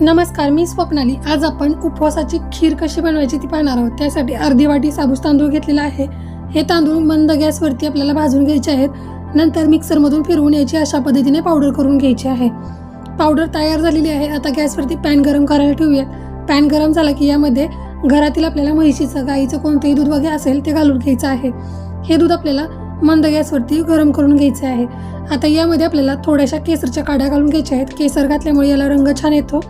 नमस्कार मी स्वप्नाली. आज आपण उपवासाची खीर कशी बनवायची ती पाहणार आहोत. त्यासाठी अर्धी वाटी साबूस तांदूळ घेतलेला आहे. हे तांदूळ मंद गॅसवरती आपल्याला भाजून घ्यायचे आहेत. नंतर मिक्सरमधून फिरवून यायची अशा पद्धतीने पावडर करून घ्यायची आहे. पावडर तयार झालेली आहे. आता गॅसवरती पॅन गरम करायला ठेवूया पॅन गरम झाला की यामध्ये घरातील आपल्याला म्हैशीचं गाईचं कोणतंही दूध वगैरे असेल ते घालून घ्यायचं आहे. हे दूध आपल्याला मंद गॅसवरती गरम करून घ्यायचे आहे. आता यामध्ये आपल्याला थोड्याशा केसरच्या काड्या घालून घ्यायच्या आहेत. केसर घातल्यामुळे याला रंग छान येतो.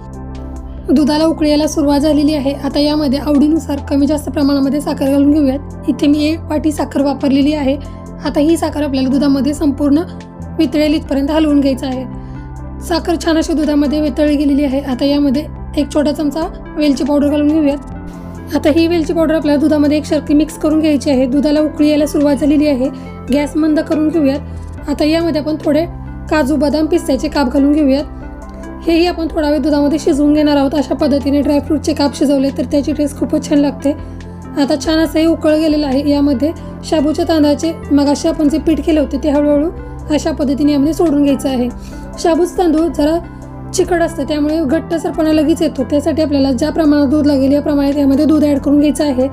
दुधाला उकळीला सुरुवात झालेली आहे. आता यामध्ये आवडीनुसार कमी जास्त प्रमाणामध्ये साखर घालून घेऊयात. इथे मी एक वाटी साखर वापरलेली आहे. आता ही साखर आपल्याला दुधामध्ये संपूर्ण वितळेल इथपर्यंत हलवून घ्यायचं आहे. साखर छान अशी दुधामध्ये वितळली गेलेली आहे. आता यामध्ये एक छोटा चमचा वेलची पावडर घालून घेऊयात. आता ही वेलची पावडर आपल्याला दुधामध्ये एक शर्की मिक्स करून घ्यायची आहे. दुधाला उकळी यायला सुरुवात झालेली आहे. गॅस मंद करून घेऊयात. आता यामध्ये आपण थोडे काजू बदाम पिस्त्याचे काप घालून घेऊयात. हेही आपण थोडा वेळ दुधामध्ये शिजवून घेणार आहोत. अशा पद्धतीने ड्रायफ्रूटचे काप शिजवले तर त्याची टेस्ट खूपच छान लागते. आता छान असं हे उकळ गेलेलं आहे. यामध्ये शाबूच्या तांदळाचे मगाशी आपण जे पीठ केले होते ते हळूहळू अशा पद्धतीने यामध्ये सोडून घ्यायचं आहे. शाबूचं तांदूळ जरा चिकट असतं त्यामुळे घट्टसरपणा लगेच येतो. त्यासाठी आपल्याला ज्या प्रमाणात दूध लागेल या प्रमाणात यामध्ये दूध ॲड करून घ्यायचं आहे.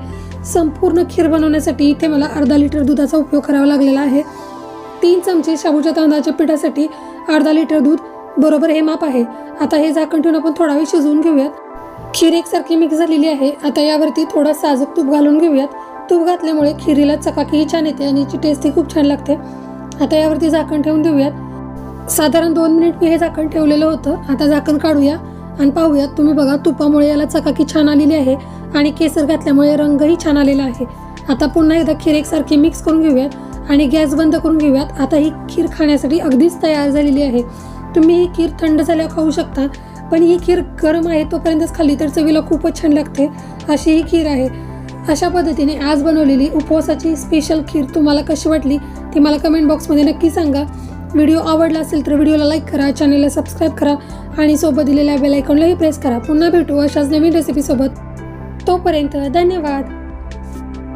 संपूर्ण खीर बनवण्यासाठी इथे मला अर्धा लिटर दुधाचा उपयोग करावा लागलेला आहे. तीन चमचे शाबूच्या तांदळाच्या पिठासाठी अर्धा लिटर दूध बरोबर हे माप आहे. आता हे झाकण ठेवून आपण थोडा वेळ शिजवून घेऊयात. खीर एकसारखी मिक्स झालेली आहे. आता यावरती थोडा साजूक तूप घालून घेऊयात. तूप घातल्यामुळे खिरीला चकाकीही छान येते आणि याची टेस्टही खूप छान लागते. आता यावरती झाकण ठेवून देऊयात. साधारण दोन मिनिट मी हे झाकण ठेवलेलं होतं. आता झाकण काढूया आणि पाहूयात. तुम्ही बघा तुपामुळे याला चकाकी छान आलेली आहे आणि केसर घातल्यामुळे रंगही छान आलेला आहे. आता पुन्हा एकदा खीर एकसारखी मिक्स करून घेऊयात आणि गॅस बंद करून घेऊयात. आता ही खीर खाण्यासाठी अगदीच तयार झालेली आहे. तुम्ही ही खीर थंड झाल्यावर खाऊ शकता पण ही खीर गरम आहे तोपर्यंतच खाल्ली तर चवीला खूपच छान लागते अशी ही खीर आहे. अशा पद्धतीने आज बनवलेली उपवासाची स्पेशल खीर तुम्हाला कशी वाटली ती मला कमेंट बॉक्समध्ये नक्की सांगा. व्हिडिओ आवडला असेल तर व्हिडिओला लाईक करा चॅनलला सबस्क्राईब करा आणि सोबत दिलेल्या बेल आयकॉनलाही प्रेस करा. पुन्हा भेटू अशाच नवीन रेसिपीसोबत तोपर्यंत धन्यवाद.